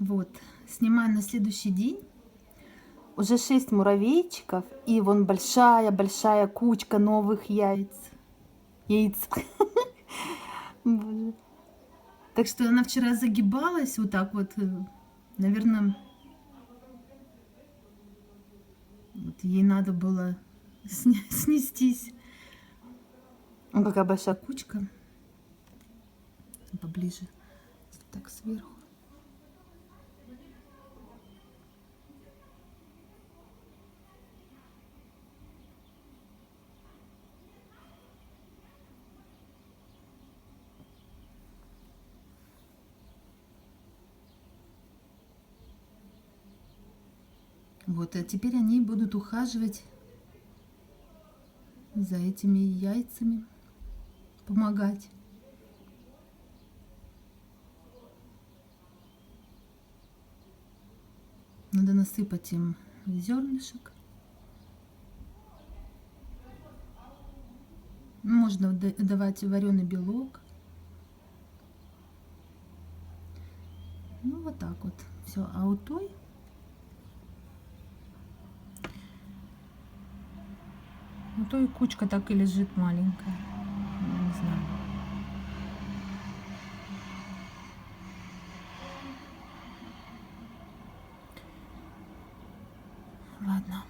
Вот, снимаю на следующий день. Уже 6 муравейчиков, и вон большая-большая кучка новых яиц. Яиц. Так что она вчера загибалась вот так вот, э, наверное, вот ей надо было снестись. Вон какая большая кучка. Поближе. Так сверху. Вот, а теперь они будут ухаживать за этими яйцами, помогать. Надо насыпать им зернышек. Можно да- давать вареный белок. Ну, вот так вот. Все. А у той Ну, то и кучка так и лежит маленькая. Я не знаю. Ладно.